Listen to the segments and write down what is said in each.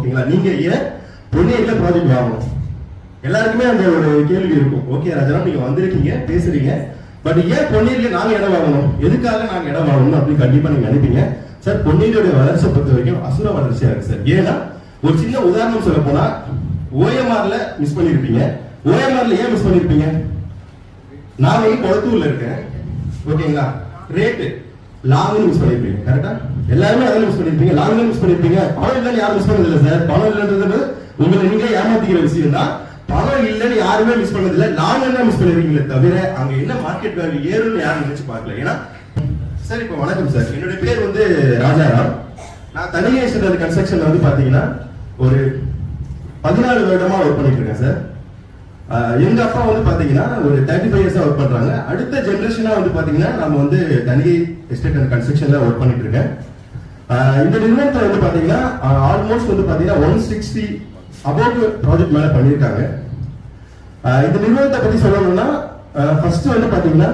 ஓகேங்களா? நீங்க ஏன் பொன்னேரியில ப்ராஜெக்ட் வாங்கணும். எல்லாருக்குமே அந்த ஒரு கேள்வி இருக்கும். ஓகே ராஜா நீங்க வந்திருக்கீங்க பேசுறீங்க. பட் ஏன் பொன்னேரியில நாங்க இடம் வாங்கணும்? எதுக்காக நாங்க இடம் வாங்கணும் அப்படின்னு கண்டிப்பா நீங்க நினைப்பீங்க? சார் பொன்னேரியோட வளர்ச்சியை பொறுத்த வரைக்கும் அசுர வளர்ச்சியா இருக்கு சார் ஏன்னா ஒரு சின்ன உதாரணம் சொல்ல போனா ஓஎம்ஆர்ல மிஸ் பண்ணிருப்பீங்க. ஓஎம்ஆர்ல ஏன் மிஸ் பண்ணிருப்பீங்க? நான் வந்து கொளத்தூர்ல இருக்கேன். ஓகேங்களா? ரேட்டு லாங்னு மிஸ் பண்ணிருப்பீங்க. கரெக்டா எல்லாருமே அதில் மிஸ் பண்ணிருப்பீங்க. லாங்னு மிஸ் பண்ணிருப்பீங்க. பணம் இல்லைன்னு யாரும் மிஸ் பண்ணது சார் பணம் இல்லைன்றது உங்களை நீங்களே ஏமாத்திக்கிற விஷயம் தான். பணம் இல்லைன்னு யாருமே மிஸ் பண்ணது இல்லை என்ன மிஸ் பண்ணிருக்கீங்களே தவிர அங்க என்ன மார்க்கெட் வேல்யூ ஏறும்னு யாரும் நினைச்சு பார்க்கல. ஏன்னா சார் இப்போ வணக்கம் சார் என்னுடைய பேர் வந்து ராஜாராம். நான் தனிகேஸ்வரர் கன்ஸ்ட்ரக்ஷன்ல வந்து பாத்தீங்கன்னா ஒரு பதினாலு வருடமா ஒர்க் பண்ணிட்டு இருக்கேன் சார் எங்க அப்பா வந்து பாத்தீங்கன்னா ஒரு தேர்ட்டி ஃபைவ் இயர்ஸா ஒர்க் பண்றாங்க. அடுத்த ஜென்ரேஷனா வந்து பாத்தீங்கன்னா நம்ம வந்து தனியை எஸ்டேட் அண்ட் கன்ஸ்ட்ரக்ஷன்ல ஒர்க் பண்ணிட்டு இருக்கேன். இந்த நிறுவனத்தை வந்து பாத்தீங்கன்னா ஆல்மோஸ்ட் வந்து பாத்தீங்கன்னா ஒன் சிக்ஸ்டி அபவுட் ப்ராஜெக்ட் மேல பண்ணியிருக்காங்க இந்த நிறுவனத்தை பத்தி சொல்லணும்னா ஃபர்ஸ்ட் வந்து பாத்தீங்கன்னா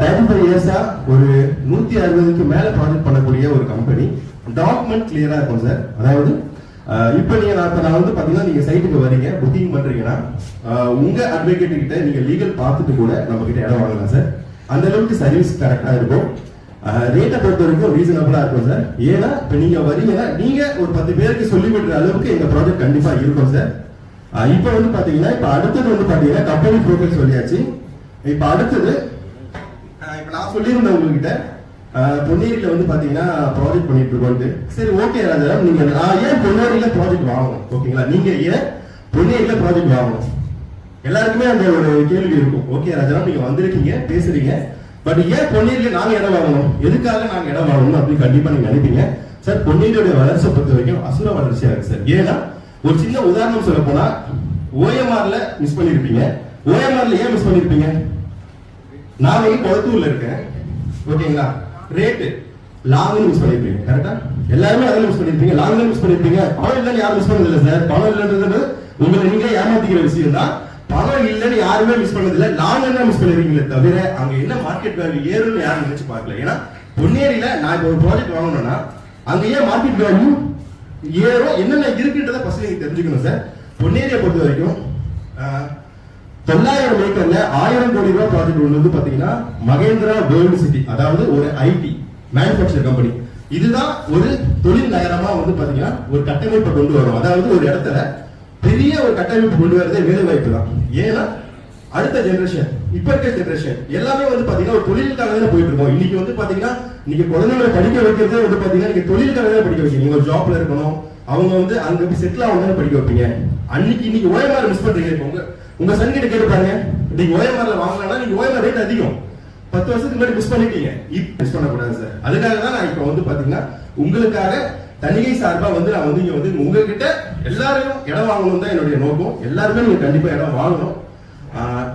தேர்ட்டி ஃபைவ் இயர்ஸா ஒரு நூத்தி அறுபதுக்கு மேல ப்ராஜெக்ட் பண்ணக்கூடிய ஒரு கம்பெனி டாக்குமெண்ட் கிளியரா இருக்கும் சார் அதாவது இப்போ நீங்க நான் இப்போ நான் வந்து பாத்தீங்கன்னா நீங்க சைட்டுக்கு வரீங்க புக்கிங் பண்றீங்கன்னா உங்கள் உங்க அட்வொகேட் கிட்ட நீங்க லீகல் பார்த்துட்டு கூட நம்ம கிட்ட இடம் வாங்கலாம் சார் அந்த அளவுக்கு சர்வீஸ் கரெக்டா இருக்கும். ரேட்டை பொறுத்த வரைக்கும் ரீசனபிளா இருக்கும் சார் ஏன்னா இப்ப நீங்க வரீங்கன்னா நீங்க ஒரு பத்து பேருக்கு சொல்லி விடுற அளவுக்கு எங்க ப்ராஜெக்ட் கண்டிப்பா இருக்கும் சார் இப்போ வந்து பாத்தீங்கன்னா இப்ப அடுத்தது வந்து பாத்தீங்கன்னா கம்பெனி ப்ரோக்கர் சொல்லியாச்சு. இப்ப அடுத்தது இப்போ இப்ப நான் சொல்லியிருந்தேன் உங்ககிட்ட. பொன்னேரியில வந்து பாத்தீங்கன்னா ப்ராஜெக்ட் பண்ணிட்டு இருக்கோம் சரி ஓகே ராஜாரம் நீங்க நான் ஏன் பொன்னேரியில ப்ராஜெக்ட் வாங்கணும்? ஓகேங்களா நீங்க ஏன் பொன்னேரியில ப்ராஜெக்ட் வாங்கணும்? எல்லாருக்குமே அந்த ஒரு கேள்வி இருக்கும். ஓகே ராஜா. நீங்க வந்திருக்கீங்க பேசுறீங்க. பட் ஏன் பொன்னியில நாங்க இடம் வாங்கணும்? எதுக்காக நாங்க இடம் வாங்கணும் அப்படின்னு கண்டிப்பா நீங்க நினைப்பீங்க? சார் பொன்னியிலுடைய வளர்ச்சியை பொறுத்த வரைக்கும் அசுர வளர்ச்சியா இருக்கு சார் ஏன்னா ஒரு சின்ன உதாரணம் சொல்ல போனா ஓஎம்ஆர்ல மிஸ் பண்ணிருப்பீங்க. ஓஎம்ஆர்ல ஏன் மிஸ் பண்ணிருப்பீங்க? நான் வந்து கொளத்தூர்ல இருக்கேன். ஓகேங்களா? ரேட்டு லாங்கு மிஸ் பண்ணிருப்பீங்க. கரெக்டா எல்லாருமே அதில் மிஸ் பண்ணிருப்பீங்க. லாங்கு மிஸ் பண்ணிருப்பீங்க. பணம் இல்லைன்னு யாரும் மிஸ் பண்ணதில்லை சார் பணம் இல்லைன்றது உங்களை நீங்களே ஏமாத்திக்கிற விஷயம் தான் பணம் இல்லைன்னு யாருமே மிஸ் பண்ணதில்ல. நாங்க என்ன மிஸ் பண்ணிருக்கீங்களே தவிர அங்க என்ன மார்க்கெட் வேல்யூ ஏறும்னு யாரும் நினைச்சு பார்க்கல. ஏன்னா பொன்னேரியில நான் இப்போ ஒரு ப்ராஜெக்ட் வாங்கணும்னா அங்க ஏன் மார்க்கெட் வேல்யூ ஏறும் என்னென்ன இருக்குன்றத ஃபர்ஸ்ட் நீங்க தெரிஞ்சுக்கணும் சார் பொன்னேரியை பொறுத்த வரைக்கும் தொள்ளாயிரம் ஏக்கர்ல ஆயிரம் கோடி ரூபாய் ப்ராஜெக்ட் ஒன்று வந்து பாத்தீங்கன்னா மகேந்திரா வேர்ல்டு சிட்டி அதாவது ஒரு ஐடி மேனுஃபேக்சர் கம்பெனி இதுதான் ஒரு தொழில் நகரமா வந்து பாத்தீங்கன்னா ஒரு கட்டமைப்பை கொண்டு வரும். அதாவது ஒரு இடத்துல பெரிய ஒரு கட்டமைப்பு கொண்டு வரதே வேலை வாய்ப்பு தான் ஏன்னா அடுத்த ஜெனரேஷன் இப்ப இருக்க ஜெனரேஷன் எல்லாமே வந்து பாத்தீங்கன்னா ஒரு தொழில் தான் போயிட்டு இருக்கோம் இன்னைக்கு வந்து பாத்தீங்கன்னா நீங்க குழந்தைங்களை படிக்க வைக்கிறதே வந்து பாத்தீங்கன்னா நீங்க தொழில் தான் படிக்க வைக்கிறீங்க ஒரு ஜாப்ல இருக்கணும் அவங்க வந்து அங்க போய் செட்டில் ஆகணும் படிக்க வைப்பீங்க. அன்னைக்கு இன்னைக்கு ஓஎம்ஆர் மிஸ் பண்றீங்க. இப்போ உங்க உங்க சன் கிட்ட கேட்டு பாருங்க. நீங்க ஓஎம்ஆர்ல வாங்கலாம் நீங்க ஓஎம்ஆர் ரேட் அதிகம். பத்து வருஷத்துக்கு முன்னாடி மிஸ் பண்ணிட்டீங்க. இப்ப மிஸ் பண்ணக்கூடாது சார் அதுக்காக தான் நான் இப்போ வந்து பாத்தீங்கன்னா உங்களுக்காக தணிகை சார்பா வந்து நான் வந்து இங்க வந்து உங்ககிட்ட எல்லாரையும் இடம் வாங்கணும் தான் என்னுடைய நோக்கம். எல்லாருமே நீங்க கண்டிப்பா இடம் வாங்கணும்.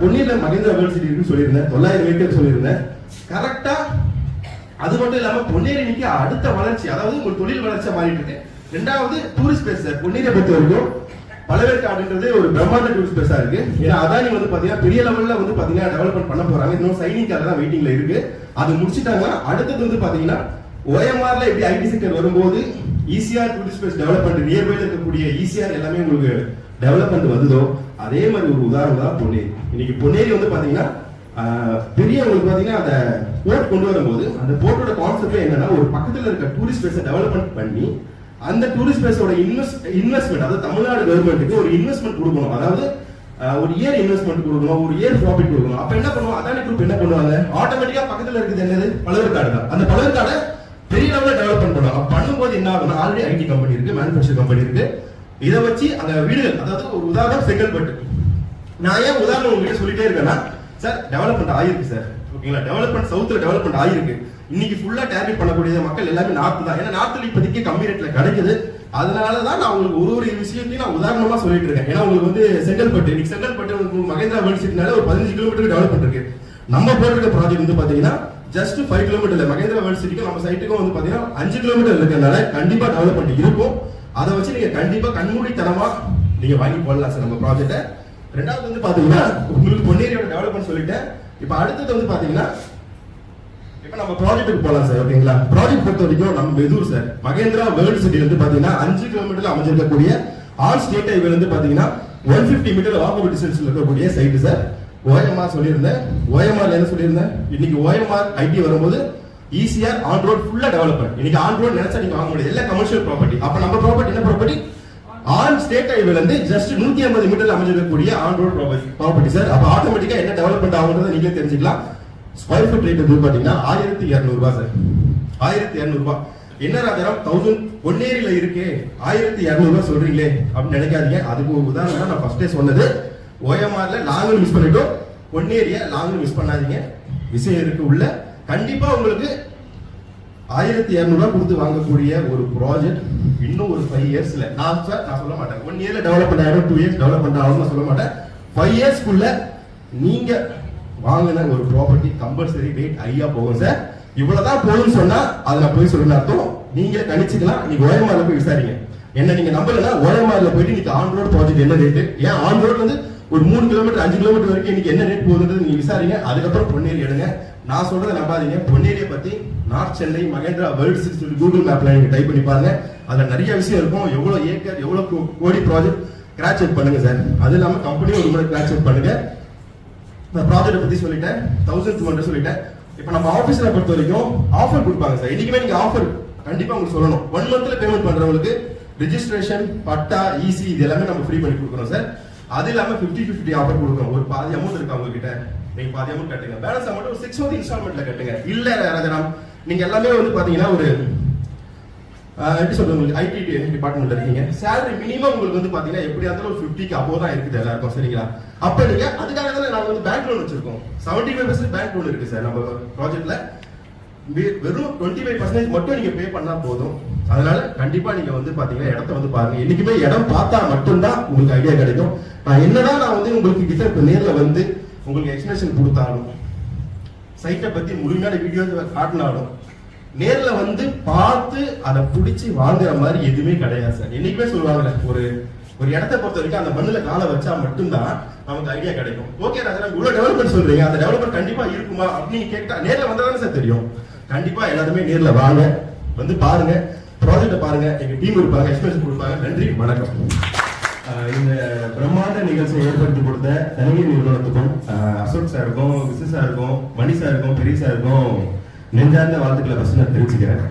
பொன்னியில் பொன்னியில மகேந்திரா சிட்டி இருக்குன்னு சொல்லியிருந்தேன். தொள்ளாயிரம் ஏக்கர் சொல்லியிருந்தேன். கரெக்டா அது மட்டும் இல்லாம பொன்னேரி அடுத்த வளர்ச்சி அதாவது ஒரு தொழில் வளர்ச்சியா மாறிட்டு இருக்கேன். ரெண்டாவது டூரிஸ்ட் பிளேஸ் சார் பொன்னேரியை பொறுத்த வரைக்கும் பழவேற்காடுன்றது ஒரு பிரம்மாண்ட டூரிஸ்ட் பிளேஸா இருக்கு. ஏன்னா அதானி வந்து பாத்தீங்கன்னா பெரிய லெவல்ல வந்து பாத்தீங்கன்னா டெவலப்மெண்ட் பண்ண போறாங்க. இன்னும் சைனிங்காக தான் வெயிட்டிங்ல இருக்கு. அது முடிச்சிட்டாங்கன்னா அடுத்தது வந்து பாத்தீங்கன்னா ஓஎம்ஆர்ல எப்படி ஐடி செக்டர் வரும்போது ஈஸியா டூரிஸ்ட் பிளேஸ் டெவலப்மெண்ட் நியர்பைல இருக்கக்கூடிய ஈசிஆர் எல்லாமே உங்களுக்கு டெவலப்மெண்ட் வந்ததோ அதே மாதிரி ஒரு உதாரணம் தான் பொன்னேரி. இன்னைக்கு பொன்னேரி வந்து பாத்தீங்கன்னா பெரிய உங்களுக்கு பாத்தீங்கன்னா அந்த போர்ட் கொண்டு வரும்போது அந்த போர்ட்டோட கான்செப்ட் என்னன்னா ஒரு பக்கத்துல இருக்க டூரிஸ்ட் பிளேஸை டெவலப்மெண்ட் பண்ணி அந்த டூரிஸ்ட் பிளேஸோட இன்வெஸ்ட் இன்வெஸ்ட்மெண்ட் அதாவது தமிழ்நாடு கவர்மெண்ட்டுக்கு ஒரு இன்வெஸ்ட்மெண்ட் கொடுக்கணும். அதாவது ஒரு இயர் இன்வெஸ்ட்மெண்ட் கொடுக்கணும் ஒரு இயர் ப்ராஃபிட் கொடுக்கணும். அப்ப என்ன பண்ணுவோம்? அதானி குரூப் என்ன பண்ணுவாங்க? ஆட்டோமேட்டிக்கா பக்கத்துல இருக்குது என்னது? பழவேற்காடு தான். அந்த பழவேற்காடை பெரிய லெவலில் டெவலப்மெண்ட் பண்ணுவாங்க பண்ணும்போது என்ன ஆகும்னா ஆல்ரெடி ஐடி கம்பெனி இருக்கு மேனுஃபேக்சர் கம்பெனி இருக்கு. இதை வச்சு அந்த வீடுகள் அதாவது ஒரு உதாரணம் செங்கல்பட்டு. நான் ஏன் உதாரணம் உங்ககிட்ட சொல்லிட்டே இருக்கேன்னா சார் டெவலப்மெண்ட் ஆயிருக்கு சார் ஓகேங்களா? டெவலப்மெண்ட் சவுத்துல டெவலப்மெண்ட் ஆயிருக்கு. இன்னைக்கு ஃபுல்லா டேர்கெட் பண்ணக்கூடிய மக்கள் எல்லாமே நார்த் தான். ஏன்னா நார்த்ல இப்போதைக்கு கம்மி ரேட்ல கிடைக்குது. அதனால தான் நான் உங்களுக்கு ஒரு ஒரு விஷயத்தையும் நான் உதாரணமா சொல்லிட்டு இருக்கேன். ஏன்னா உங்களுக்கு வந்து செங்கல்பட்டு இன்னைக்கு செங்கல்பட்டு மகேந்திரா வேர்ல்ட் சிட்டினால ஒரு பதினஞ்சு கிலோமீட்டர் டெவலப்மெண்ட் இருக்கு. நம்ம போட்டிருக்க ப்ராஜெக்ட் வந்து பாத்தீங்கன்னா ஜஸ்ட் ஃபைவ் கிலோமீட்டர்ல மகேந்திரா வேர்ல்ட் சிட்டிக்கும் நம்ம சைட்டுக்கும் வந்து பாத்தீங்கன்னா அஞ்சு கிலோமீட்டர் இருக்கிறதுனால கண்டிப்பா டெவலப்மெண்ட் இருக்கும். அதை வச்சு நீங்க கண்டிப்பா கண்மூடித்தனமா நீங்க வாங்கி போடலாம் சார் நம்ம ப்ராஜெக்ட்டை ரெண்டாவது வந்து பாத்தீங்கன்னா உங்களுக்கு பொன்னேரியோட டெவலப்மெண்ட் சொல்லிட்டேன். இப்போ அடுத்தது வந்து பாத்தீங்கன்னா இப்போ நம்ம ப்ராஜெக்ட்டுக்கு போகலாம் சார் ஓகேங்களா ப்ராஜெக்ட் பொறுத்த வரைக்கும் நம்ம Medur sir. Mahindra world city வந்து பாத்தீங்கன்னா அஞ்சு கிலோமீட்டர்ல அமைஞ்சிருக்கக்கூடிய ஆல் ஸ்டேட் ஹைவே வந்து பாத்தீங்கன்னா ஒன் பிப்டி மீட்டர் வாக்கபிள் டிஸ்டன்ஸ்ல இருக்கக்கூடிய சைட்டு சார். ஓஎம்ஆர் சொல்லியிருந்தேன். ஓஎம்ஆர் என்ன சொல்லியிருந்தேன்? இன்னைக்கு ஓஎம்ஆர் ஐடி வரும்போது ஈஸியாக ஆன் ரோட் ஃபுல்லா டெவலப்மெண்ட் இன்னைக்கு ஆன் ரோட் நினைச்சா நீங்க வாங்க முடியாது. எல்லாம் கமர்ஷியல் ப்ராப்பர்ட்டி அப்ப நம்ம ப்ராப்பர்ட்டி என்ன ப்ராப்பர்ட்டி ஆன் ஸ்டேட் ஹைவேல இருந்து ஜஸ்ட் நூத்தி ஐம்பது மீட்டர்ல அமைஞ்சிருக்கக்கூடிய ஆன் ரோட் ப்ராப்பர்ட்டி சார் அப்ப ஆட்டோமேட்டிக்கா என்ன டெவலப்மெண்ட் ஆகுன்றதை நீங்களே தெரிஞ்சுக்கலாம். ஸ்கொயர் ஃபீட் ரேட் வந்து பாத்தீங்கன்னா ஆயிரத்தி இரநூறுபா சார் ஆயிரத்தி இரநூறுபா. ரூபாய் என்ன ராஜாராம்? தௌசண்ட் பொன்னேரியில இருக்கு. ஆயிரத்தி இரநூறுபா சொல்றீங்களே அப்படின்னு நினைக்காதீங்க. அதுக்கு உதாரணம் நான் ஃபர்ஸ்டே சொன்னது ஓஎம்ஆர்ல லாங்னு மிஸ் பண்ணிட்டோம். பொன்னேரிய லாங்னு மிஸ் பண்ணாதீங்க. விஷயம் இருக்கு உள்ள. கண்டிப்பா உங்களுக்கு ஆயிரத்தி இரநூறுவா கொடுத்து வாங்கக்கூடிய ஒரு ப்ராஜெக்ட் இன்னும் ஒரு ஃபைவ் இயர்ஸ்ல நான் சார் நான் சொல்ல மாட்டேன். ஒன் இயர்ல டெவலப்மெண்ட் ஆயிடும் டூ இயர்ஸ் டெவலப்மெண்ட் ஆகும் நான் சொல்ல மாட்டேன். ஃபைவ் இயர்ஸ்க்குள்ள நீங்க வாங்கின ஒரு ப்ராப்பர்ட்டி கம்பல்சரி ரேட் ஹையா போகும் சார் இவ்வளவுதான் போகும்னு சொன்னா அதை நான் போய் சொல்லுன்னு அர்த்தம். நீங்க கணிச்சுக்கலாம். நீங்க ஓஎம்ஆர்ல போய் விசாரிங்க. என்ன நீங்க நம்பலன்னா ஓஎம்ஆர்ல போயிட்டு நீங்க ஆன் ரோட் ப்ராஜெக்ட் என்ன ரேட்டு ஏன் ஆன் ரோட் வந்து ஒரு மூணு கிலோமீட்டர் அஞ்சு கிலோமீட்டர் வரைக்கும் இன்னைக்கு என்ன ரேட் போகுதுன்றது நீங்க விசாரிங்க. அதுக்கப்புறம் பொன்னேரி எடுங்க. நான் சொல்றதை நம்பாதீங்க. பொன்னேரியை பத்தி north Chennai Mahindra world six சொல்லி கூகுள் மேப்ல நீங்க டைப் பண்ணி பாருங்க. அதுல நிறைய விஷயம் இருக்கும். எவ்வளவு ஏக்கர் எவ்வளவு கோ- கோடி ப்ராஜெக்ட் கிராச் செக் பண்ணுங்க சார் அது இல்லாம கம்பெனியும் ஒரு முறை கிராச் அவுட் பண்ணுங்க நான் ப்ராஜெக்ட் பத்தி சொல்லிட்டேன். தௌசண்ட் டூ ஹண்ட்ரட் சொல்லிட்டேன். இப்போ நம்ம ஆஃபீஸில் பொறுத்த வரைக்கும் ஆஃபர் கொடுப்பாங்க சார் இன்னைக்குமே நீங்க ஆஃபர் கண்டிப்பா உங்களுக்கு சொல்லணும். ஒன் மந்த்ல பேமெண்ட் பண்றவங்களுக்கு ரிஜிஸ்ட்ரேஷன் பட்டா இசி இது எல்லாமே நம்ம ஃப்ரீ பண்ணி கொடுக்குறோம் சார் அது இல்லாம 50 50 ஆஃபர் கொடுக்குறோம் ஒரு பாதி அமௌண்ட் இருக்கு அவங்க கிட்ட நீங்க பாதி அமௌண்ட் கட்டுங்க. பேலன்ஸ் அமௌண்ட் ஒரு சிக்ஸ் மந்த் இன்ஸ்டால்மெண்ட்ல கட்டுங்க. இல்ல ராஜராம் நீங்க எல்லாமே வந்து பாத்தீங்கன்னா ஒரு எப்படி சொல்றது உங்களுக்கு? ஐடி டிபார்ட்மெண்ட்ல இருக்கீங்க. சேலரி மினிமம் உங்களுக்கு வந்து பாத்தீங்கன்னா எப்படியா இருந்தாலும் ஒரு ஃபிஃப்டிக்கு அப்போ தான் இருக்குது எல்லாருக்கும் சரிங்களா? அப்ப நீங்க அதுக்காக தான் நாங்க வந்து பேங்க் லோன் வச்சிருக்கோம். Seventy five percent bank loan இருக்கு சார் நம்ம ப்ராஜெக்ட்ல வெறும் டுவெண்ட்டி ஃபைவ் பர்சன்டேஜ் மட்டும் நீங்க பே பண்ணா போதும். அதனால கண்டிப்பா நீங்க வந்து பாத்தீங்கன்னா இடத்த வந்து பாருங்க. என்னைக்குமே இடம் பார்த்தா மட்டும்தான் உங்களுக்கு ஐடியா கிடைக்கும். நான் என்னதான் நான் வந்து உங்களுக்கு கிட்ட நேர்ல வந்து உங்களுக்கு எக்ஸ்பிளேஷன் கொடுத்தாலும் சைட்டை பத்தி முழுமையான வீடியோ காட்டினாலும் நேர்ல வந்து பார்த்து அதை பிடிச்சி வாங்குற மாதிரி எதுவுமே கிடையாது சார். என்னைக்குமே சொல்லுவாங்கல்ல ஒரு ஒரு இடத்தை பொறுத்த வரைக்கும் அந்த மண்ணில் காலை வச்சா மட்டும்தான் நமக்கு ஐடியா கிடைக்கும். ஓகே ராஜா இவ்வளவு டெவலப்மெண்ட் சொல்றீங்க. அந்த டெவலப்மெண்ட் கண்டிப்பா இருக்குமா அப்படின்னு கேட்டா நேர்ல வந்தால் தானே சார் தெரியும். கண்டிப்பா எல்லாருமே நேர்ல வாங்க வந்து பாருங்க. ப்ராஜெக்டை பாருங்க எங்க டீம் இருப்பாங்க எக்ஸ்பிரஷன் கொடுப்பாங்க. நன்றி வணக்கம். இந்த பிரம்மாண்ட நிகழ்ச்சியை ஏற்படுத்தி கொடுத்த தனியார் நிறுவனத்துக்கும் அசோக் சாருக்கும் விசு சாருக்கும் மணி சாருக்கும் பெரிய சாருக்கும் நெஞ்சார்ந்த வாழ்த்துக்களை ஃபர்ஸ்ட் நான் தெரிவிச்சுக்கிறேன்.